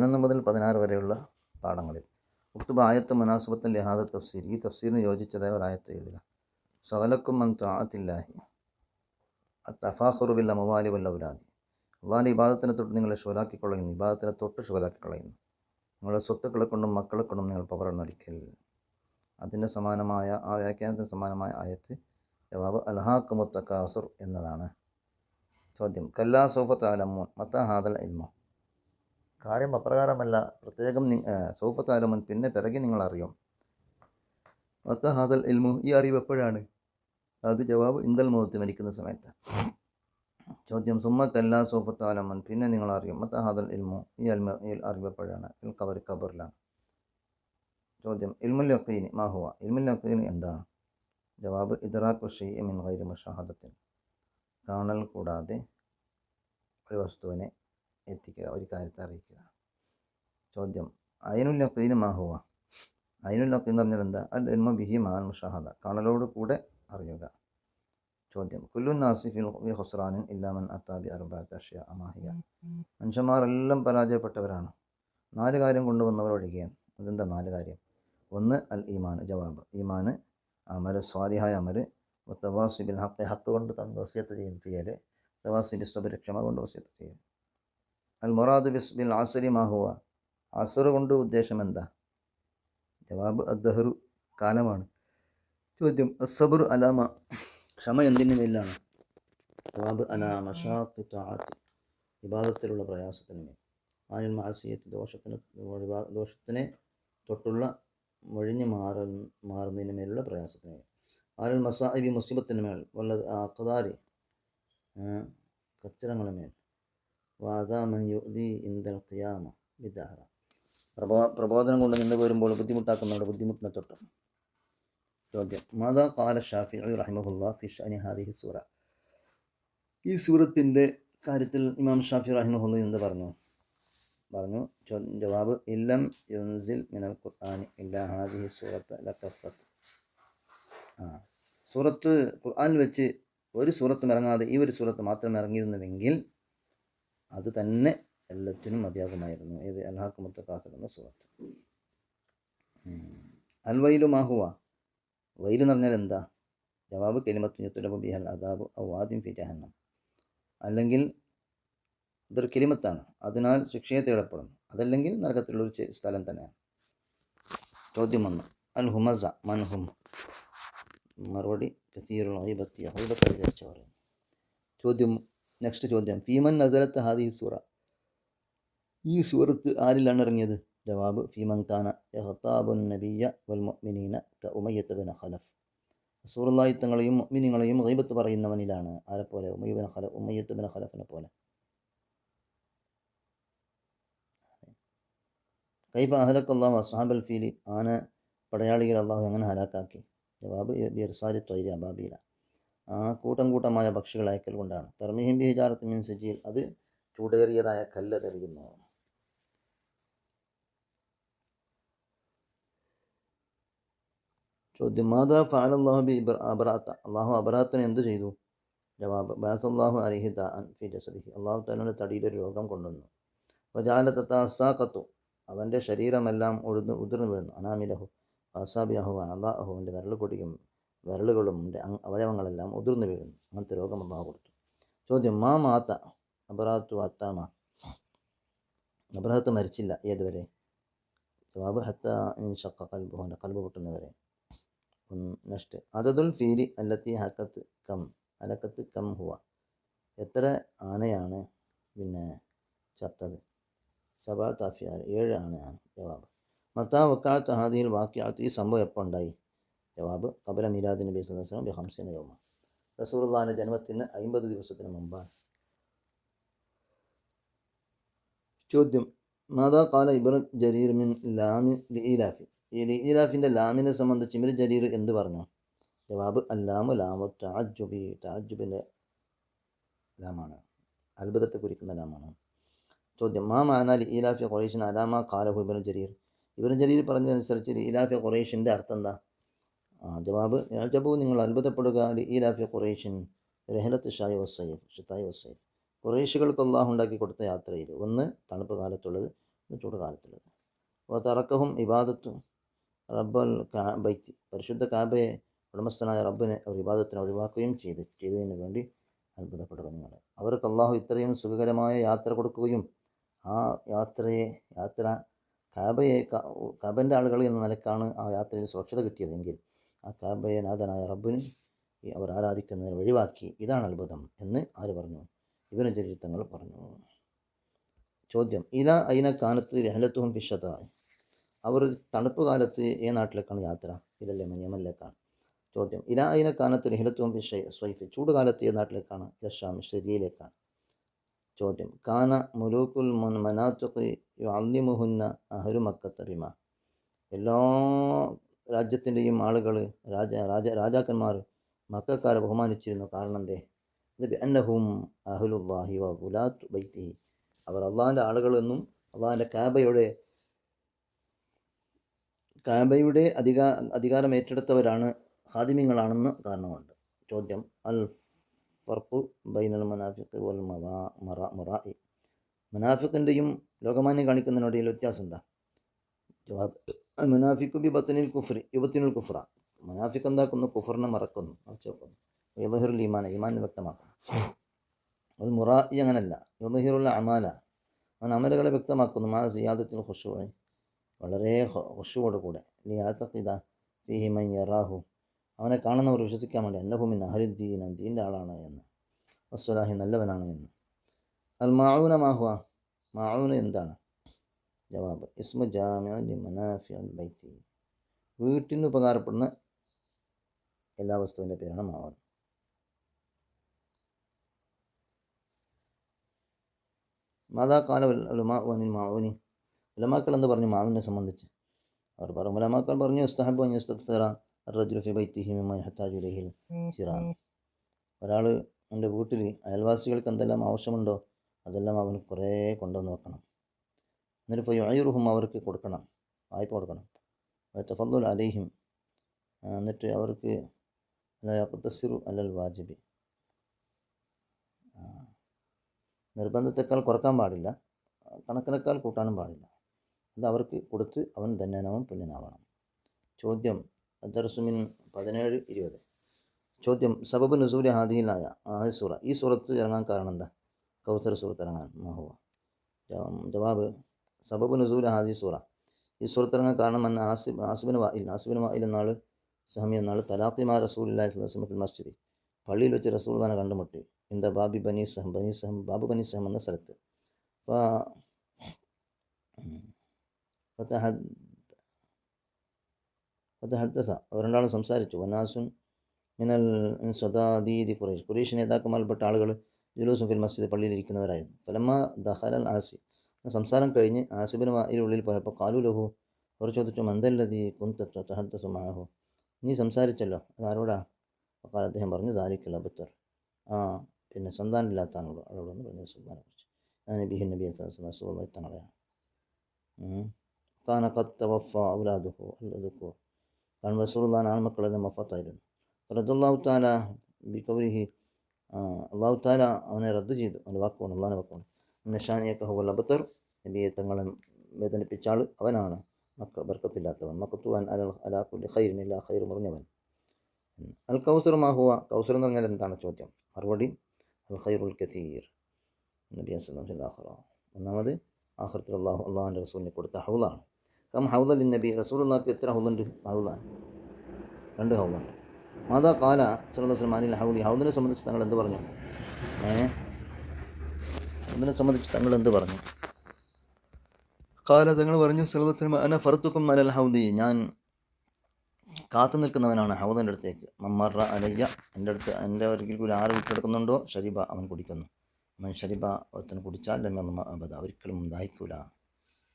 പതിനൊന്ന് മുതൽ പതിനാറ് വരെയുള്ള പാഠങ്ങളിൽ. ഉക്തുബ ആയത്ത് മുനാസുബത്തിൽ ലിഹാദ തഫ്സീർ. ഈ തഫ്സീറിന് യോജിച്ചതായ ഒരായത്ത് എഴുതുക. സകലക്കും മൻ താത്തില്ലാഹി തഫാഖുറുബിൽ അമവാലി വല്ല ഉലാദി അള്ളാഹിന്റെ ഇബാദത്തിനെ തൊട്ട് നിങ്ങളെ ഷുലാക്കിക്കൊള്ളുന്നു ഇബാദത്തിനെ തൊട്ട് ഷുലാക്കിക്കളയുന്നു നിങ്ങളുടെ സ്വത്തുക്കളെ കൊണ്ടും മക്കളെ കൊണ്ടും നിങ്ങൾ പവറന്നടിക്കൽ അതിന്റെ സമാനമായ ആ വ്യാഖ്യാനത്തിന് സമാനമായ ആയത്ത് ജവാബ് അലഹാക്കുമുത്തക്കാസുർ എന്നതാണ്. ചോദ്യം. കല്ലാ സോഫത്ത് അലമോൻ മത്ത ഹാദൽ ഇൽമോ. കാര്യം അപ്രകാരമല്ല. പ്രത്യേകം സൗഫത്താലമൻ പിന്നെ പിറകെ നിങ്ങൾ അറിയും അത്ത ഹാദൽ ഇൽമു ഈ അറിവ് എപ്പോഴാണ്? അത് ജവാബ് ഇന്ദൽ മുഖത്ത് മരിക്കുന്ന സമയത്ത്. ചോദ്യം സുമ്മ കല്ലാ പിന്നെ നിങ്ങൾ അറിയും അത്ത ഹാദൽ ഇൽമു ഈ അൽമ ഈ അറിവ് എപ്പോഴാണ്? ഇൽ കബർ കബറിലാണ് ചോദ്യം ഇൽമുൽ യക്കീന് മാഹുവ ഇൽമുൽ യക്കീന് എന്താണ്? ജവാബ് ഇദ്റാഖു ഷെയ് മിൻ മുഷാഹദത്തിൻ. കാണൽ കൂടാതെ ഒരു വസ്തുവിനെ എത്തിക്കുക ഒരു കാര്യത്തെ അറിയിക്കുക. ചോദ്യം അയിനുൽ മാഹുവ അയിനുൽ പറഞ്ഞാൽ എന്താ? അൽ എന്മ ബിഹി മാൻ കാണലോട് കൂടെ അറിയുക. ചോദ്യം കുല്ലു നാസിഫിൻ ഹുസ്റാനിൻ ഇല്ലാമൻ അത്താബി അറുബാത്ത് അഷ്യ അമാഹിയ മനുഷ്യന്മാരെല്ലാം പരാജയപ്പെട്ടവരാണ്. നാല് കാര്യം കൊണ്ടുവന്നവർ അതെന്താ നാല് കാര്യം? ഒന്ന് അൽ ഈമാൻ ജവാബ്. ഈമാന് അമര് സ്വാലിഹായ അമര് തവാസിബിൽ ഹക്ക് ഹക്ക് കൊണ്ട് തന്ന വസിയത്ത് ചെയ്യുന്ന ചെയ്യൽ തവാസിബിൻ സബിൽ ക്ഷമ കൊണ്ട് വസിയത്ത് ചെയ്യൽ അൽ മൊറാദ് ബിസ് ബിൽ ആസരി മാഹുവ അസുർ കൊണ്ട് ഉദ്ദേശം എന്താ? ജവാബ് അദ്ദഹറു കാലമാണ്. ചോദ്യം അസബുർ അലാമ ക്ഷമ എന്തിന്റെ മേലാണ്? ജവാബ് അലാമ മഷാത്ത് താത്ത് വിവാദത്തിലുള്ള പ്രയാസത്തിന് മേൽ. ആനിൽ മാസിയത്ത് ദോഷത്തിന് ദോഷത്തിനെ തൊട്ടുള്ള മൊഴിഞ്ഞ് മാറ മാറുന്നതിന് മേലുള്ള പ്രയാസത്തിന് മേൽ. ആനിൽ മസാഇബി മുസിബത്തിന് മേൽ വല്ല അക്കതാരി കച്ചറങ്ങളുടെ മേൽ. പ്രബോധനം കൊണ്ട് നിന്ന് വരുമ്പോൾ ബുദ്ധിമുട്ടാക്കുന്നവരുടെ ബുദ്ധിമുട്ടിനെ തൊട്ട്. ചോദ്യം. മാതാ കാല ഷാഫി റഹിമഹുല്ല റഹിമുല്ലാഹി സൂറ. ഈ സൂറത്തിന്റെ കാര്യത്തിൽ ഇമാം ഷാഫി റഹിമഹുല്ല എന്ത് പറഞ്ഞു? പറഞ്ഞു ജവാബ് ഇല്ലം യുൻസിൽ മിനൽ ഖുർആൻ ഇല്ല ഹാദിഹി സൂറത്ത് ലക്കഫത്ത് ആ സൂറത്ത് ഖുർആൻ വെച്ച് ഒരു സൂറത്തും ഇറങ്ങാതെ ഈ ഒരു സൂറത്ത് മാത്രം ഇറങ്ങിയിരുന്നുവെങ്കിൽ അത് തന്നെ എല്ലാത്തിനും മതിയാകുമായിരുന്നു. ഏത് അൽഹാക്ക് മുത്തക്കാസർ എന്ന സൂറത്ത്. അൽവയിലു മാഹുവ വൈൽ എന്ന് പറഞ്ഞാൽ എന്താ? ജവാബ് കെലിമത്ത് യുത്തുലബു ബിഹൽ അദാബ് ഔവാദിം ഫി ജഹന്നം. അല്ലെങ്കിൽ ഇതൊരു കെലിമത്താണ്. അതിനാൽ ശിക്ഷയെ തേടപ്പെടുന്നു. അതല്ലെങ്കിൽ നരകത്തിലുള്ളൊരു സ്ഥലം തന്നെയാണ്. ചോദ്യം ഒന്ന്. അൽ ഹുമസ മൻഹും മറുപടി കസീറുൽ ഐബത്തി പറയും ചോദ്യം നെക്സ്റ്റ് ചോദ്യം. ഫീമൻ നസരത്ത് ഹാദി സൂറ. ഈ സൂറത്ത് ആരിലാണ് ഇറങ്ങിയത്? ജവാബ് ഫീമൻ ഖാന നബിയ വൽ മുഅ്മിനീന ക ഖലഫ്. റസൂലുള്ളാഹി തങ്ങളെയും മുഅ്മിനീങ്ങളെയും ഗൈബത്ത് പറയുന്നവനിലാണ്. ആരെപ്പോലെ ഉമയ്യബിൻ ഖലഫ് ഉമയ്യത്ത് ബിൻ ഖലഫിനെ പോലെ. കൈഫ അഹലക്ക് അള്ളാഹു അസ്ഹാബൽ ഫീലി. ആന പടയാളികൾ അള്ളാഹു എങ്ങനെ ഹലാക്കാക്കി? ജവാബ് ബിർസാരി ത്വൈരി അബാബീല. കൂട്ടം കൂട്ടമായ പക്ഷികൾ അയക്കൽ കൊണ്ടാണ്. തെർമിഹിം വിചാരത്തിൽ മീൻ സജീൽ അത് ചൂടേറിയതായ കല്ലെറിയുന്നു ചോദ്യം മാതാ ഫാൽ അള്ളാഹു ബി അബറാത്ത അള്ളാഹു അബറാത്തിന് എന്ത് ചെയ്തു? ജവാബ് ബാസല്ലാഹു അലിഹി ദാൻ ഫി ജസദിഹി. അള്ളാഹു തന്നെ തടിയിലൊരു രോഗം കൊണ്ടുവന്നു. വജാലത്തത്താസാക്കത്തു അവന്റെ ശരീരമെല്ലാം ഉഴുന്ന് ഉതിർന്നു വീഴുന്നു. അനാമിലഹു അസാബിയഹു അള്ളാഹു അവന്റെ വിരൽ പൊടിയും വിരലുകളും അവയവങ്ങളെല്ലാം ഉതിർന്നു വീഴുന്നു. അങ്ങനത്തെ രോഗം അള്ളാഹു കൊടുത്തു ചോദ്യം മാ മാത്ത അബറാത്തു അത്താമ അബ്രഹത്ത് മരിച്ചില്ല. ഏതുവരെ? ജവാബ് ഹത്ത ഷക്ക കൽബുഹോന്റെ കൽബ് പൊട്ടുന്നവരെ. നെക്സ്റ്റ് അതതുൽ ഫീലി അല്ലത്തി ഹക്കത്ത് കം അലക്കത്ത് കം ഹുവ. എത്ര ആനയാണ് പിന്നെ ചത്തത്? സബാ താഫിയാർ ഏഴ് ആനയാണ് ജവാബ്. മത്താ വക്കാത്ത ഹാദിയിൽ വാക്യാത്ത് ഈ സംഭവം എപ്പോൾ ഉണ്ടായി? ജവാബ് കബല മീരാദ് നബി സ്വലം ബി ഹംസിന യോമ. റസൂറുല്ലാന്റെ ജന്മത്തിന് അമ്പത് ദിവസത്തിന് മുമ്പാണ്. ചോദ്യം മാതാ കാല ഇബർ ജരീർ മിൻ ലാമി ലീലാഫി ഈ ലീലാഫിന്റെ ലാമിനെ സംബന്ധിച്ച് ഇമിർ ജരീർ എന്ത് പറഞ്ഞു? ജവാബ് അല്ലാമു ലാമു താജുബി താജുബിന്റെ ലാമാണ്. അത്ഭുതത്തെ കുറിക്കുന്ന ലാമാണ്. ചോദ്യം മാ മാനാൽ ഈലാഫി കൊറേഷൻ അലാമ കാലഹു ഇബർ ജരീർ? ഇബർ ജരീർ പറഞ്ഞതനുസരിച്ച് ലീലാഫി ഖുറൈഷിന്റെ അർത്ഥം എന്താ? ജവാബ് യാജബു നിങ്ങൾ അത്ഭുതപ്പെടുക. ഈലാഫി ഖുറൈഷിൻ രഹലത്ത് ഷായ് വസൈഫ് ഷിത്തായ് വസൈഫ് ഖുറൈഷികൾക്ക് അള്ളാഹു ഉണ്ടാക്കി കൊടുത്ത യാത്രയിൽ ഒന്ന് തണുപ്പ് കാലത്തുള്ളത് ഒന്ന് ചൂട് കാലത്തുള്ളത്. അപ്പോൾ തറക്കവും ഇബാദത്തും. റബ്ബൽ കാ ബൈത്തി പരിശുദ്ധ കാബയെ ഉടമസ്ഥനായ റബ്ബിനെ അവർ ഇബാദത്തിനെ ഒഴിവാക്കുകയും ചെയ്തു ചെയ്തതിനു വേണ്ടി അത്ഭുതപ്പെടുക നിങ്ങൾ. അവർക്ക് അള്ളാഹു ഇത്രയും സുഖകരമായ യാത്ര കൊടുക്കുകയും ആ യാത്രയെ യാത്ര കാബയെ കാബന്റെ ആളുകൾ എന്ന നിലക്കാണ് ആ യാത്രയിൽ സുരക്ഷിത കിട്ടിയതെങ്കിൽ ആ കാബയെ നാഥനായ റബ്ബിന് അവർ ആരാധിക്കുന്നതിന് ഒഴിവാക്കി ഇതാണ് അത്ഭുതം എന്ന് ആര് പറഞ്ഞു? ഇവന് ചരിത്രങ്ങൾ പറഞ്ഞു. ചോദ്യം ഇല അയിന കാലത്ത് രഹലത്തും ഫിഷത അവർ തണുപ്പ് കാലത്ത് ഏ നാട്ടിലേക്കാണ് യാത്ര? ഇലല്ലേ യമനിലേക്കാണ് ചോദ്യം ഇല അയിന കാലത്ത് രഹലത്തും ഫിഷ സ്വൈഫ്? ചൂട് കാലത്ത് ഏ നാട്ടിലേക്കാണ്? ലഷാം ഷെരിയയിലേക്കാണ് ചോദ്യം കാന മുലൂക്കുൽ മുൻ മനാത്തുക്ക് അന്തിമുഹുന്ന അഹരുമക്കത്തറിമ എല്ലാ രാജ്യത്തിന്റെയും ആളുകൾ രാജ രാജ രാജാക്കന്മാർ മക്കാരെ ബഹുമാനിച്ചിരുന്നു. കാരണം എന്തേ ഇത് അന്നഹും അഹുലുല്ലാഹി വ ഗുലാത്ത് ബൈത്തി അവർ അള്ളാഹിന്റെ ആളുകളെന്നും അള്ളാഹിന്റെ കാബയുടെ കാബയുടെ അധികാ അധികാരം ഏറ്റെടുത്തവരാണ് ഹാദിമ്യങ്ങളാണെന്ന് കാരണമുണ്ട്. ചോദ്യം അൽ ഫർഖു ബൈനൽ മനാഫിഖ് വൽ മറ മുറായി മനാഫിഖിന്റെയും ലോകമാന്യം കാണിക്കുന്നതിനിടയിൽ വ്യത്യാസം എന്താ? ജവാബ് മുനാഫിഖു ബി ബത്തനിൽ കുഫ്രി യുബത്തിനുൽ കുഫ്ര മുനാഫിക്ക് എന്താക്കുന്നു? കുഫറിനെ മറക്കുന്നു. മറച്ചു വെക്കുന്നു. യുബഹിറുൽ ഈമാൻ ഈമാൻ വ്യക്തമാക്കുന്നു. ഒരു മുറായി അങ്ങനല്ല. യുബഹിറുൽ അമാല. അവൻ അമലുകളെ വ്യക്തമാക്കുന്നു. മാ സിയാദത്തിൽ ഹുഷുവായി വളരെ ഹുഷുവോട് കൂടെ. നീ ആത്തക്കിത ഫിഹി മൈ യറാഹു. അവനെ കാണുന്നവർ വിശ്വസിക്കാൻ വേണ്ടി അന്നഹുമിൻ അഹരുദ്ദീൻ ദീന്റെ ആളാണ് എന്ന്. വസ്വലാഹി നല്ലവനാണ് എന്ന്. അൽ മാഊന മാഹുവ മാഊന എന്താണ്? ജവാബ്. ഇസ്മു ജാമ്യ ബൈത്തി. വീട്ടിന് ഉപകാരപ്പെടുന്ന എല്ലാ വസ്തുവിന്റെ പേരാണ് മാവൻ. മാതാ കാല ഉലമാനിൽ മാവനി. ഉലമാക്കൾ എന്ന് പറഞ്ഞു? മാവിനെ സംബന്ധിച്ച്. അവർ പറഞ്ഞു ഉലമാക്കൾ പറഞ്ഞു ഉസ്തഹബ് ഒരാൾ എന്റെ വീട്ടിൽ അയൽവാസികൾക്ക് എന്തെല്ലാം ആവശ്യമുണ്ടോ അതെല്ലാം അവന് കുറേ കൊണ്ടുവന്ന് വെക്കണം. എന്നിട്ട് ഇപ്പോൾ അയുറുഹും അവർക്ക് കൊടുക്കണം. വായ്പ കൊടുക്കണം. തഫദ്ദുൽ അലൈഹിം. എന്നിട്ട് അവർക്ക് യഖ്തസിറു അലൽ വാജിബി. നിർബന്ധത്തെക്കാൾ കുറയ്ക്കാൻ പാടില്ല. കണക്കിനേക്കാൾ കൂട്ടാനും പാടില്ല. അത് അവർക്ക് കൊടുത്ത് അവൻ ധന്യനാവും പുണ്യനാവണം. ചോദ്യം ദർസുമിൻ പതിനേഴ് ഇരുപത്. ചോദ്യം സബബ് നസൂൽ ഹാദിയിലായ ആദ്യ സൂറ ഈ സൂറത്ത് ഇറങ്ങാൻ കാരണം എന്താ? കൗസർ സൂറത്ത് ഇറങ്ങാൻ മഹുവ. ജവാബ് സബബ് നസൂൽ ഹാദി സൂറ. ഈ സൂറത്ത് ഇറങ്ങാൻ കാരണം എന്ന ആസിബ് ആസിബിന് വായിൽ ആസിബിന് വായിൽ എന്നാൾ സഹമി എന്നാൾ തലാത്തിമാ റസൂലില്ലാഹി സ്വലമത്തിൽ മസ്ജിദ്. പള്ളിയിൽ വെച്ച് റസൂൽ തന്നെ കണ്ടുമുട്ടി. ഇന്ത ബാബി ബനി സഹം ബനി സഹം ബാബു ബനി സഹം എന്ന സ്ഥലത്ത്. ഫതഹദ്ദസ. അവർ രണ്ടാളും സംസാരിച്ചു. വനാസുൻ മിനൽ സദാദീദി ഖുറൈഷ്. ഖുറൈഷ് നേതാക്കന്മാരിൽപ്പെട്ട ആളുകൾ ജുലൂസും ഫിൽ മസ്ജിദ് പള്ളിയിൽ ഇരിക്കുന്നവരായിരുന്നു. ഫലമ്മ ദഹലൽ ആസി. സംസാരം കഴിഞ്ഞ് ആസിബിന് വായിലുള്ളിൽ പോയപ്പോൾ കാലു ലഹു അവർ ചോദിച്ചു മന്ദല്ലതി കുന്തത്വ തഹദ്ദസു മാഹു നീ സംസാരിച്ചല്ലോ അതാരോടാ അപ്പോൾ അദ്ദേഹം പറഞ്ഞു ദാരിക്കൽ അബത്തർ ആ പിന്നെ സന്താനമില്ലാത്ത ആളോട് അവളോടൊന്ന് പറഞ്ഞു സുൽത്താനെ കുറിച്ച് ഞാൻ ബിഹിൻ നബി സുഹൃത്തുക്കളെ തങ്ങളെയാണ് കാന കത്ത വഫ ഔലാദുഹു അല്ലതുക്കോ കാരണം റസൂലുള്ളാൻ ആൺമക്കളെല്ലാം വഫത്തായിരുന്നു റദ്ദുല്ലാഹു താല ബി കൗരിഹി അള്ളാഹു താല അവനെ റദ്ദ് ചെയ്തു അവന്റെ വാക്കുകൊണ്ട് അള്ളാഹിനെ വാക്കുകൊണ്ട് നിഷാനിയൊക്കെ ഹുവൽ ബത്തർ നബിയെ തങ്ങളെ വേദനിപ്പിച്ച ആൾ അവനാണ്. മക്ക ബർക്കത്തില്ലാത്തവൻ. മക്കത്തുവാൻ അല അലാഖുൽ ഖൈറിനില്ല ഖൈർ മുറിഞ്ഞവൻ. അൽ കൗസർ മാഹുവ കൗസർ എന്ന് പറഞ്ഞാൽ എന്താണ് ചോദ്യം? മറുപടി അൽ ഖൈറുൽ കതീർ നബി അസ്ലാഹുറ ഒന്നാമത് ആഹ്റത്തിൽ അള്ളാഹു അള്ളാഹുന്റെ റസൂലിനെ കൊടുത്ത ഹൗലാണ് കം ഹൗലൽ നബി റസൂൽ റസൂലുള്ളാഹ്ക്ക് എത്ര ഹൗലുണ്ട് ഹൗലാണ് രണ്ട് ഹൗലുണ്ട് മാതാ കാല സലഹുസ്ലം അനിൽ ഹൗലി ഹൗദിനെ സംബന്ധിച്ച് തങ്ങൾ എന്ത് പറഞ്ഞു? ഏ? ഹൗദിനെ സംബന്ധിച്ച് തങ്ങൾ എന്ത് പറഞ്ഞു? കാല തങ്ങൾ പറഞ്ഞു സലഹുസ്ലം അന ഫറത്തുക്കും അലൽ ഹൗദി ഞാൻ കാത്തു നിൽക്കുന്നവനാണ് ഹൗദന്റെ അടുത്തേക്ക്. മമ്മറ അലയ്യ എന്റെ അടുത്ത് എന്റെ ഒരിക്കൽ കൂടി ആറ് വിട്ടെടുക്കുന്നുണ്ടോ? ഷരീബ അവൻ കുടിക്കുന്നു. അവൻ ഷരീബ ഒരുത്തൻ കുടിച്ചാൽ ലമ്മ അബദ. ഒരിക്കലും ദാഹിക്കൂല.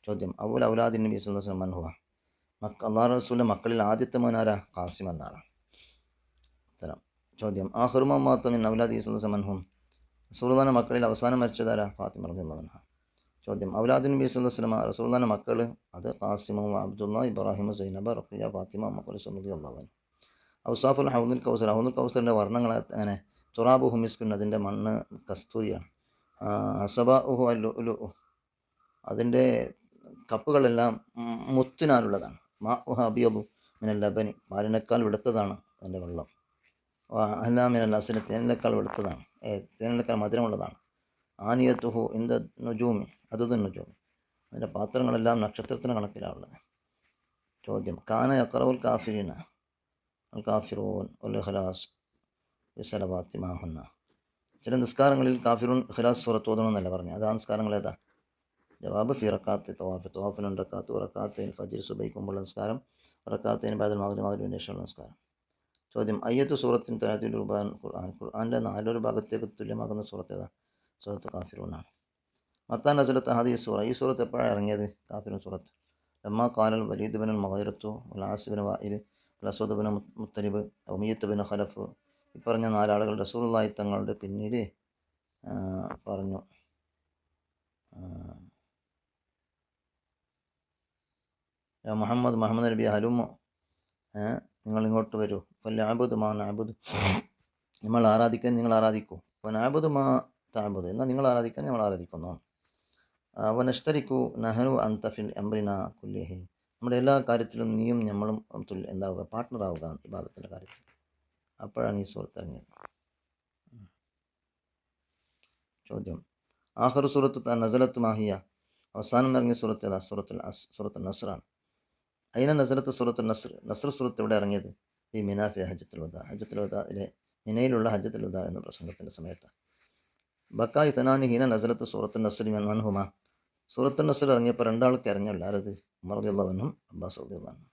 ചോദ്യം അവൽ ഔലാദി നബി സുല്ലാസ് മൻഹുവ മക്ക അള്ളാഹ് റസൂലിന്റെ മക്കളിൽ ആദ്യത്തെ മോനാരാ? ഖാസിം എന്നാണ്. ഉത്തരം ചോദ്യം ആ ഹുർമാത്തമിൻ ഔലാദി സുല്ലാസ് മൻഹും റസൂൽദാന മക്കളിൽ അവസാനം മരിച്ചതാരാ ഫാത്തിമ റബിള്ളവൻഹ ചോദ്യം. ഔലാദ് നബി സ്ലമ റസൂർദാന മക്കൾ അത് ഖാസിമു അബ്ദുള്ള ഇബ്രാഹിം സൈനബ റഫിയ ഫാത്തിമ മക്കൾ സുമതി അള്ളാഹൻ ഔസാഫുൽ ഹൗദുൽ കൗസർ. ഹൗദുൽ കൗസറിന്റെ വർണങ്ങൾ അങ്ങനെ തുറാബു ഹുമിസ്കുൻ അതിന്റെ മണ്ണ് കസ്തൂരിയാണ്. അസബ ഉഹു അല്ലു അതിന്റെ കപ്പുകളെല്ലാം മുത്തിനാലുള്ളതാണ്. മാ ഉഹ അബിയബു മിനൽ ലബനി. പാലിനേക്കാൾ വെളുത്തതാണ് അതിന്റെ വെള്ളം. അഹ്ലാമിനൽ അസിന് തേനിനേക്കാൾ വെളുത്തതാണ്. ഏ തേനിനേക്കാൾ മധുരമുള്ളതാണ്. ആനിയത്തുഹു ഇന്ത നുജൂമി അതത് നുജൂമി. അതിന്റെ പാത്രങ്ങളെല്ലാം നക്ഷത്രത്തിന് കണക്കിലാണുള്ളത്. ചോദ്യം കാന അക്രവുൽ കാഫിരീന അൽ കാഫിറൂൻ ഉൽ ഇഖ്ലാസ് വിസലവാത്തി മാഹുന്ന ചില നിസ്കാരങ്ങളിൽ കാഫിറൂൻ ഖലാസ് സൂറത്ത് ഓതണമെന്നല്ല പറഞ്ഞു? അത് ആ നിസ്കാരങ്ങൾ ഏതാ? ജവാബ് ഫി റക്കാത്ത് തവാഫ്. തവാഫിനുണ്ട് റക്കാത്ത് റക്കാത്തൈൻ ഫജിർ സുബൈക്കുമ്പോൾ നിസ്കാരം റക്കാത്തൈൻ ബാദൽ മകരി മകരുവിന്റെ ശേഷമുള്ള നിസ്കാരം. ചോദ്യം അയ്യത്ത് സൂറത്തിൻ തഴത്തിൽ ഖുർആൻ ഖുർആൻ ഖുർആാന്റെ നാലൊരു ഭാഗത്തേക്ക് തുല്യമാകുന്ന സൂറത്ത് ഏതാ? സൂറത്ത് കാഫിറൂനാണ്. മത്താൻ നസലത്ത് ഹാദി സൂറ ഈ സൂറത്ത് എപ്പോഴാണ് ഇറങ്ങിയത്? കാഫിറൂൻ സൂറത്ത്. ലമ്മ കാലൽ വലീദ് ബിൻ മഹൈറത്തു ഉലാസിബിൻ വായിൽ അസൂദ് ബിൻ മുത്തലിബ് ഉമിയത്ത് ബിൻ ഖലഫ്. ഈ പറഞ്ഞ നാലാളുകൾ റസൂലുള്ളാഹി തങ്ങളുടെ പിന്നീട് പറഞ്ഞു. മുഹമ്മദ് മുഹമ്മദ് നബി ഹലുമോ നിങ്ങൾ ഇങ്ങോട്ട് വരൂ. ലാബുദ് മാ നാബുദ്. നമ്മൾ ആരാധിക്കാൻ നിങ്ങൾ ആരാധിക്കൂ. അപ്പോൾ നാബുദ് മാ താബുദ്. എന്നാൽ നിങ്ങൾ ആരാധിക്കാൻ നമ്മൾ ആരാധിക്കുന്നു. വനഷ്തരിക്കൂ നഹനു അന്തഫിൽ എംറിന കുല്ലിഹി. നമ്മുടെ എല്ലാ കാര്യത്തിലും നീയും നമ്മളും എന്താവുക? പാർട്ട്ണറാവുക ഇബാദത്തിന്റെ കാര്യത്തിൽ. അപ്പോഴാണ് ഈ സുഹൃത്ത് ഇറങ്ങിയത്. ചോദ്യം. ആഹ്റു സൂറത്ത് നസലത്ത് മാഹിയ. അവസാനം ഇറങ്ങിയ സൂറത്ത് ഏതാ? സൂറത്തുൽ അസ് സൂറത്തുൽ നസറാണ്. അതിനെ നസലത്ത് സൂറത്തുൽ നസർ? നസർ സൂറത്ത് എവിടെ ഇറങ്ങിയത്? ഈ മിനാഫി ഹജ്ജത്തുൽ വദ ഹജ്ജത്തുൽ വദയിലെ മിനയിലുള്ള ഹജ്ജത്തുൽ വദ എന്ന പ്രസംഗത്തിന്റെ സമയത്ത്. ബക്ക തനാനി ഹീന നസരത്ത് സൂറത്തു നസ്രി മൻഹുമ സൂറത്തു നസർ ഇറങ്ങിയപ്പോൾ രണ്ടാൾക്ക് ഇറങ്ങിയല്ല ആരത് ഉമർ അബ്ബാസ് റളിയല്ലാഹു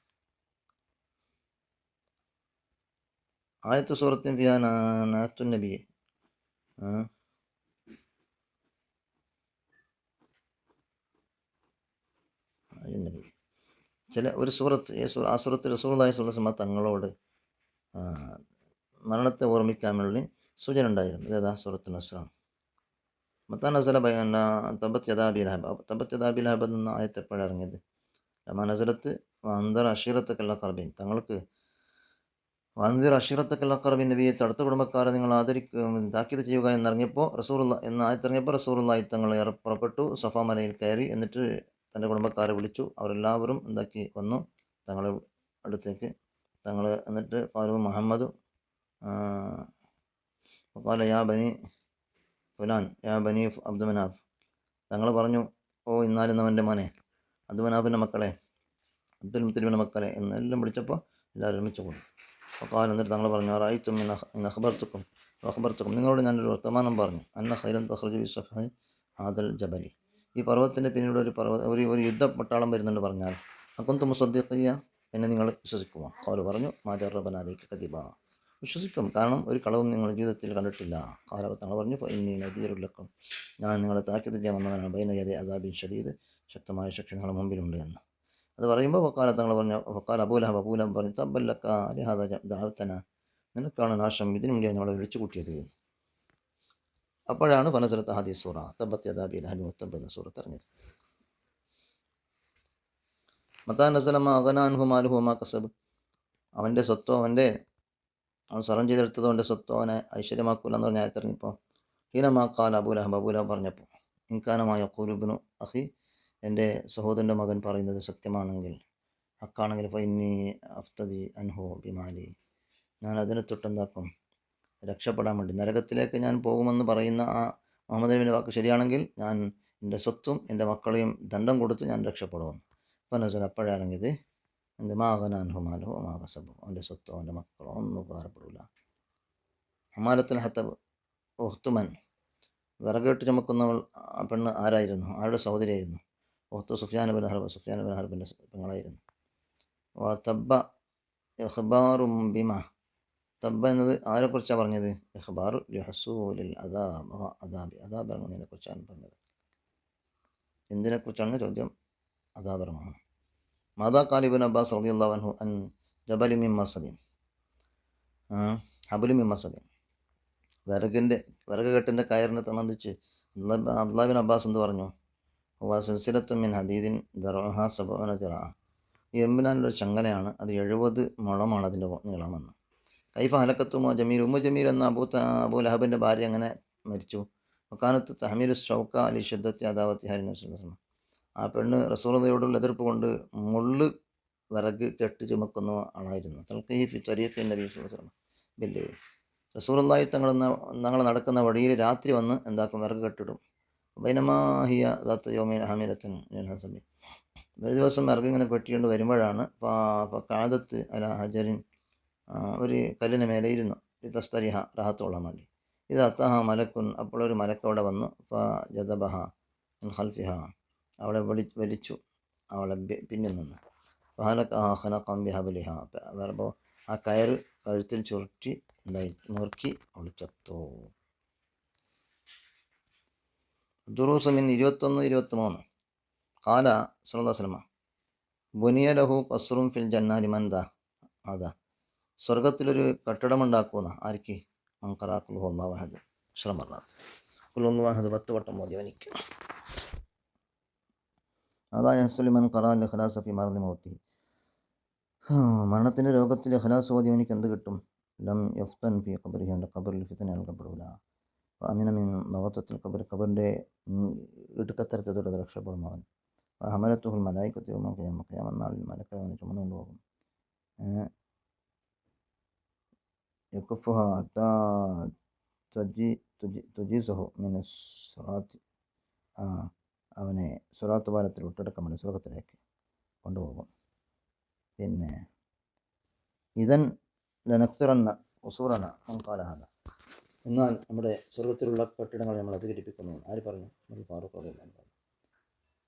ആയത്ത് സൂറത്തിൻ ഫിയാനാത്തു നബി. ആ. ആയൻ നബി. ചില ഒരു സൂറത്ത് ആ സൂറത്ത് അലൈഹി വസല്ലം തങ്ങളോട് മരണത്തെ ഓർമ്മിക്കാൻ വേണ്ടി സൂചന ഉണ്ടായിരുന്നു. ഇതേതാ സൂറത്ത് നസ്രാണ് മത്താ നസല ബയന തബത്ത് യഥാബി ലഹബ് തബത്ത് യഥാബി ലഹബ് എന്ന ആയത്ത് എപ്പോഴാണ് ഇറങ്ങിയത്? ലമാ നസലത്ത് വാന്തർ അഷീറത്തക്കല്ല കർബീൻ. തങ്ങൾക്ക് വാന്തിർ അഷീറത്തക്കല്ല കർബീൻ നബിയെ തടുത്ത കുടുംബക്കാരെ നിങ്ങൾ ആദരിക്കും താക്കീത് ചെയ്യുക എന്നിറങ്ങിയപ്പോൾ റസൂറുള്ള എന്ന ആയത്തിറങ്ങിയപ്പോൾ റസൂറുള്ളായി തങ്ങൾ പുറപ്പെട്ടു സഫ മലയിൽ കയറി എന്നിട്ട് തന്റെ കുടുംബക്കാരെ വിളിച്ചു. അവരെല്ലാവരും എന്താക്കി വന്നു തങ്ങളെ അടുത്തേക്ക് തങ്ങൾ എന്നിട്ട് ഫാറു മുഹമ്മദ് കാല യാ ബനി ഫുലാൻ യാ ബനി അബ്ദു മനാഫ്. തങ്ങൾ പറഞ്ഞു ഓ ഇന്നാലിന്നവന്റെ മോനെ അബ്ദു മനാഫിന്റെ മക്കളെ അബ്ദുൽ മുത്തലിമിന്റെ മക്കളെ എന്നെല്ലാം വിളിച്ചപ്പോൾ എല്ലാവരും ഒരുമിച്ച് കൂടി അപ്പോൾ കാലം എന്നിട്ട് തങ്ങൾ പറഞ്ഞു റായിത്തും ഇൻ അഖബർത്തുക്കും അഖബർത്തുക്കും. നിങ്ങളോട് ഞാനൊരു വർത്തമാനം പറഞ്ഞു. അന്ന ഖൈരൻ തഹ്റജ് വിസഫായി ആദൽ ജബലി. ഈ പർവതത്തിന്റെ പിന്നീട് ഒരു പർവത ഒരു ഒരു യുദ്ധ പട്ടാളം വരുന്നുണ്ട് പറഞ്ഞാൽ അക്കുന്ത് മുസദ്ദിഖിയ എന്നെ നിങ്ങൾ വിശ്വസിക്കുമോ? കാൽ പറഞ്ഞു മാജറബനാലേക്ക് കതിബ വിശ്വസിക്കും കാരണം ഒരു കളവും നിങ്ങൾ ജീവിതത്തിൽ കണ്ടിട്ടില്ല. കാലവ തങ്ങൾ പറഞ്ഞു ഇനി നദീറുല്ലക്കം ഞാൻ നിങ്ങളെ താക്കീത് ചെയ്യാൻ വന്നവനാണ് ബൈനയതെ അദാബിൻ ഷദീദ് ശക്തമായ ശക്തി നിങ്ങളുടെ മുമ്പിലുണ്ട് എന്ന്. അത് പറയുമ്പോൾ വക്കാല തങ്ങൾ പറഞ്ഞു വക്കാൽ അബൂലഹബ് അബൂലം പറഞ്ഞു തബ്ബല്ലക്ക അലിഹാദ ദാവത്തന. നിനക്കാണ് നാശം ഇതിനു വേണ്ടിയാണ് നമ്മളെ വിളിച്ചു കൂട്ടിയത് അപ്പോഴാണ് ഫനസരത്ത് ഹാദി സൂറ തബത്തി യദാബി ലഹനു ഒത്തമ്പത് സൂറത്ത് ഇറങ്ങിയത്. മത്താൻ നസലമ അഗനാൻഹു മാലുഹു മാ കസബ്. അവന്റെ സ്വത്തോ അവന്റെ അവൻ സ്വരം ചെയ്തെടുത്തതുകൊണ്ട് സ്വത്തോ അവനെ ഐശ്വര്യമാക്കൂല എന്ന് പറഞ്ഞാൽ ആയത്തിറങ്ങിയപ്പോൾ ഹീനമാ കാൽ അബൂല അബൂലഹബ് പറഞ്ഞപ്പോൾ ഇൻകാനമായ കൂലുബിനു അഹി എന്റെ സഹോദരന്റെ മകൻ പറയുന്നത് സത്യമാണെങ്കിൽ ഹക്കാണെങ്കിൽ ഫൈനി അഫ്തദി അൻഹു ബിമാലി. ഞാൻ അതിനെ തൊട്ടെന്താക്കും? രക്ഷപ്പെടാൻ വേണ്ടി. നരകത്തിലേക്ക് ഞാൻ പോകുമെന്ന് പറയുന്ന ആ മുഹമ്മദ് നബിന്റെ വാക്ക് ശരിയാണെങ്കിൽ ഞാൻ എന്റെ സ്വത്തും എന്റെ മക്കളെയും ദണ്ഡം കൊടുത്ത് ഞാൻ രക്ഷപ്പെടുമെന്ന് നസൽ അപ്പോഴാണെങ്കിൽ എന്റെ മാകനാൻഹുമാലോ മാകസബോ അവന്റെ സ്വത്തോ അവന്റെ മക്കളോ ഒന്നും ഉപകാരപ്പെടില്ല ഹമാലത്തിൽ ഹത്തബ് ഒഹ്തുമൻ വിറകെട്ട് ചുമക്കുന്നവൾ പെണ്ണ് ആരായിരുന്നു? ആരുടെ സഹോദരിയായിരുന്നു? ഒഹ്തു Sufyan bin Harb. Sufyan bin ഹർബിന്റെ പെങ്ങളായിരുന്നു. തബ്ബ ഇഖ്ബാറും ബിമ. തബ്ബ എന്നത് ആരെക്കുറിച്ചാണ് പറഞ്ഞത്? എഹ്ബാറു ലഹസൂലിൽ അദാബ് അദാബി. അദാബ് ഇറങ്ങുന്നതിനെ കുറിച്ചാണ് പറഞ്ഞത്. എന്തിനെക്കുറിച്ചാണ് ചോദ്യം? അദാബിറങ്ങുന്നത് മാതാ കാലിബിൻ അബ്ബാസ് റബിയുള്ളവൻഹു അൻ ജബലി മിൻ മസദിൻ ഹബുലി മിൻ മസദിൻ വിറകിന്റെ വിറക് കെട്ടിന്റെ കയറിനെ സംബന്ധിച്ച് അബ്ദുലാബിൻ അബ്ബാസ് എന്ത് പറഞ്ഞു? വാ സിൽസിലത്തു മിൻ ഹദീദിൻ ദർഹ സബന ദിറ. ഈ എമ്പിനാനൊരു ചങ്ങലയാണ്. അത് എഴുപത് മുളമാണ് അതിന്റെ നീളമെന്ന് കൈഫ ഹലക്കത്തുമോ ജമീർ ഉമ്മു ജമീർ എന്ന അബൂ അബൂ ലഹബിന്റെ ഭാര്യ അങ്ങനെ മരിച്ചു. വക്കാനത്ത് തഹമീർ ഷൗക്ക അലി ഷിദ്ദത്തി അദാവത്തി ഹരി നബ്സുല്ലാസ്ലം ആ പെണ്ണ് റസൂറതയോടുള്ള എതിർപ്പ് കൊണ്ട് മുള്ളു വിറക് കെട്ടി ചുമക്കുന്ന ആളായിരുന്നു. തൽക്കീഫി ത്വരിയത്ത് നബി സുഹൃത്തും ബില്ലേ. റസൂറുല്ലായി തങ്ങൾ ഞങ്ങൾ നടക്കുന്ന വഴിയിൽ രാത്രി വന്ന് എന്താക്കും? വിറക് കെട്ടിടും. ബൈനമാഹിയ ദാത്ത യോമീൻ ഹമീലത്തിൻ ഹസബി. ഒരു ദിവസം വിറക് ഇങ്ങനെ കെട്ടിക്കൊണ്ട് വരുമ്പോഴാണ് കാദത്ത് അല ഹജറിൻ ഒരു കല്ലിന് മേലെ ഇരുന്നു. തസ്തരിഹ റാഹത്തോളാൻ വേണ്ടി. ഇത് അത്തഹ മലക്കുൻ അപ്പോൾ ഒരു മലക്കവിടെ വന്നു. ഫ ജദബഹ ഖൽഫിഹ. അവളെ വലി വലിച്ചു അവളെ പിന്നിൽ നിന്ന്. ഫഹലക്കഹന കമ്പി ഹബലിഹ വരുമ്പോൾ ആ കയറ് കഴുത്തിൽ ചുരുട്ടി എന്തായി? മുറുക്കി അവൾ ചത്തു ദുറൂസമിൻ ഇരുപത്തൊന്ന് ഇരുപത്തിമൂന്ന്. കാല സുലമ ബുനിയ ലഹു കസുറും ഫിൽ ജന്നാലി മന്ദ അതാ. സ്വർഗത്തിലൊരു കെട്ടിടമുണ്ടാക്കുന്ന ആർക്ക് മങ്കറാക്കുൽ ഹൊന്നാവാഹദ് ശ്രമറാത്ത് കുൽവാഹദ് പത്ത് വട്ടം മോദി അവനിക്ക്. അതാ യഹ്സുലിമൻ ഖറാൽ ഖലാസ് ഫി മറന്നു മൗത്തി മരണത്തിന്റെ രോഗത്തിൽ ഖലാസ് ഓതി അവനിക്ക് എന്ത് കിട്ടും? ലം യഫ്തൻ ഫി ഖബറിഹി അവന്റെ ഖബറിൽ ഫിത്തന നൽകപ്പെടില്ല അമിനമിൻ നവത്തത്തിൽ ഖബർ ഖബറിന്റെ ഇടുക്കത്തരത്തോടെ രക്ഷപ്പെടും അവൻ. ഹമലത്തുഹുൽ മലായിക്കത്ത് ഖിയാമ ഖിയാമന്നാളിൽ മലക്കൾ അവനെ ചുമന്നുകൊണ്ട് പോകും. യക്കുഫുഹ ഹത്താ തജി തുജി തുജീസഹു മിന സുറാത്ത് ആ. അവനെ സുറാത്ത് പാലത്തിൽ വിട്ടെടുക്കാൻ വേണ്ടി സ്വർഗത്തിലേക്ക് കൊണ്ടുപോകും. പിന്നെ ഇതൻ ലനക്തറന്ന ഉസൂറന മങ്കാലഹാദ എന്നാൽ നമ്മുടെ സ്വർഗത്തിലുള്ള കെട്ടിടങ്ങൾ നമ്മൾ അധികരിപ്പിക്കുന്നു. ആര് പറഞ്ഞു? നമ്മൾ ഫാറൂഖ് അൻഹു പറഞ്ഞു.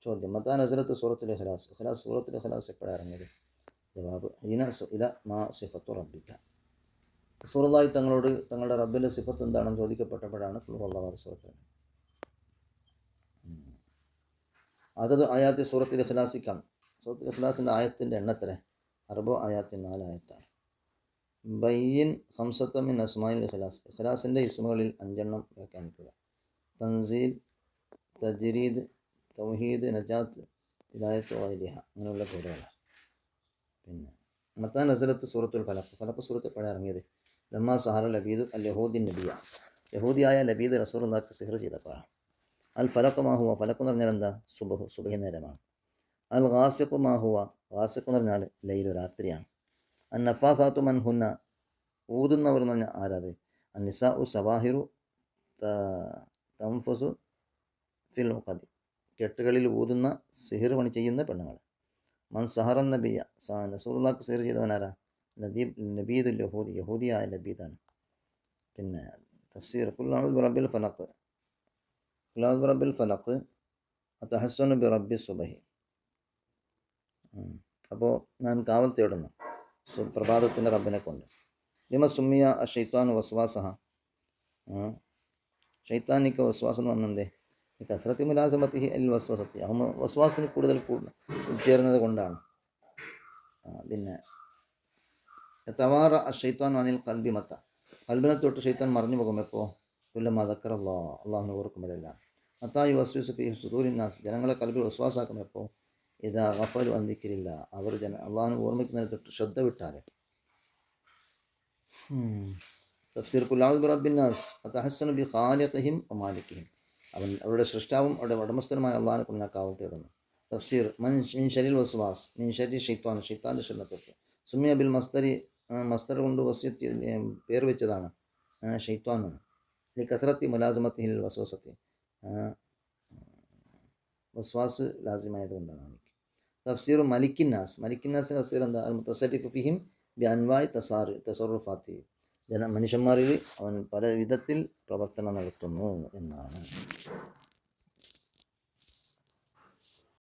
ചോദ്യം മത്താൻ ഹസരത്ത് സൂറത്തുൽ ഹലാസ് ഹലാസ് സൂറത്തുൽ ഹലാസ് എപ്പോഴാണ് ഇറങ്ങിയത്? ജവാബ് ഹീന സുഇല മാ സിഫത്തു റബ്ബിക്ക റസൂലുള്ളാഹി തങ്ങളോട് തങ്ങളുടെ റബ്ബിന്റെ സിഫത്ത് എന്താണെന്ന് ചോദിക്കപ്പെട്ടപ്പോഴാണ് അള്ളാഹു സൂറത്തിൽ അതത് ആയാത്തി സൂറത്തിൽ ഇഖ്ലാസിക്കാം. സൂറത്തിൽ ഇഖ്ലാസിന്റെ ആയത്തിന്റെ എണ്ണത്തിന് അറബോ ആയാത്തി നാലായത്താണ് ബയ്യൻ ഹംസത്തമിൻ അസ്മായിൽ ഇഖ്ലാസ്. ഇഖ്ലാസിന്റെ ഇസ്മുകളിൽ അഞ്ചെണ്ണം വ്യാഖ്യാനിക്കുക. തൻസീൽ തജ്രീദ് തൗഹീദ് നജാത്ത് ഹിദായത്ത് വൈലിഹ അങ്ങനെയുള്ള പേരുകളാണ്. പിന്നെ മത്താൻ നസരത്ത് സൂറത്തുൽ ഫലക്ക് ഫലക്ക് സൂറത്ത് പഴയ ഇറങ്ങിയത്? ലമ്മ സഹറ ലബീദ് അൽ യഹൂദിൻ നബിയ. യഹൂദിയായ ലബീദ് റസൂർ നാക്ക് സിഹർ ചെയ്തപ്പോഴാണ്. അൽ ഫലക്കുമാഹുവ ഫലക്ക് എന്ന് പറഞ്ഞാൽ എന്താ? സുബഹു സുബഹി നേരമാണ്. അൽ ഖാസിഖു മാഹുവ ഖാസിഖ് എന്ന് പറഞ്ഞാൽ ലൈലു രാത്രിയാണ്. അൻ നഫാസാത്തു മൻ ഹുന്ന. ഊതുന്നവർ എന്ന് പറഞ്ഞാൽ ആരാത് അൻ നിസാ ഉ സവാഹിറു തംഫസു ഫിൽ ഉഖദി കെട്ടുകളിൽ ഊതുന്ന സിഹിർ പണി ചെയ്യുന്ന പെണ്ണുങ്ങൾ. മൻ സഹറൻ നബിയ. സാ നസൂറുല്ലാക്ക് സിഹിർ ചെയ്തവനാരാ നദീബ് നബീദുൽ യഹൂദി. യഹൂദിയായ നബീദാണ്. പിന്നെ തഫ്സീർ. കുല്ലാഹുൽ റബിൽ ഫലക്ക് കുല്ലാഹുൽ റബ്ബിൽ ഫലക്ക് തഹസ്സനു ബി റബ്ബി സുബഹി അപ്പോൾ ഞാൻ കാവൽ തേടുന്നു. സുപ്രഭാതത്തിന്റെ റബ്ബിനെ കൊണ്ട്. ലിമ സുമിയ ഷെയ്ത്താൻ വസ്വാസഹ. ഷെയ്ത്താനിക്ക് വസ്വാസം വന്നെന്തേ കസറത്തി മുലാസമത്തി അൽ വസ്വസത്തി. അവൻ വസ്വാസിന് കൂടുതൽ കൂടു ചേർന്നത് കൊണ്ടാണ്. പിന്നെ തവാറ ഷെയ്ത്താൻ അനിൽ കൽബി മത്ത കൽബിനെ തൊട്ട് ഷെയ്ത്താൻ മറിഞ്ഞു പോകും എപ്പോൾ കുല്ലം മതക്കറല്ലോ അള്ളാ അള്ളാഹുനെ ഓർക്കുമ്പോഴെല്ലാം. മത്തായി വസ്വസ് സുദൂരിന്നാസ്. ജനങ്ങളെ കൽബിൽ വസ്വാസാക്കും എപ്പോൾ ഇതാ ഗഫലു അന്തിക്കില്ല അവർ ജന അള്ളാഹുനെ ഓർമ്മിക്കുന്നതിന് തൊട്ട് ശ്രദ്ധ വിട്ടാൽ തഫ്സീർ കുല്ലാഹു റബ്ബിന്നാസ് അതഹസ്സനു ബി ഖാലിഖിഹിം വമാലിക്കിഹിം അവൻ അവരുടെ സൃഷ്ടാവും അവരുടെ ഉടമസ്ഥനുമായ അള്ളാഹിനെ കൊണ്ട് കാവൽ തേടുന്നു. തഫ്സീർ മൻ മിൻ ഷരിൽ വസ്വാസ് മിൻ ഷരി ഷെയ്ത്താൻ ഷെയ്ത്താന്റെ ഷെല്ലത്തൊട്ട് സുമിയ ബിൽ മസ്തരി മസ്തർ കൊണ്ട് വസ്യത്തി പേർ വെച്ചതാണ് ഷെയ്ത്താനാണ് ഈ കസറത്തി മുലാസമത്തി വസ്വസത്തി. ആ, വസ്വാസ് ലാസിമായതുകൊണ്ടാണ് എനിക്ക്. തഫ്സീർ മലിക്കിന്നാസ് മലിക്കിന്നാസിന്റെ തഫ്സീർ എന്താ? അൽ മുത്തസരിഫ് ഫിഹിം ബി അൻവായ് തസാറ് തസറുഫാത്തി. ജന മനുഷ്യന്മാരിൽ അവൻ പല വിധത്തിൽ പ്രവർത്തനം നടത്തുന്നു എന്നാണ്.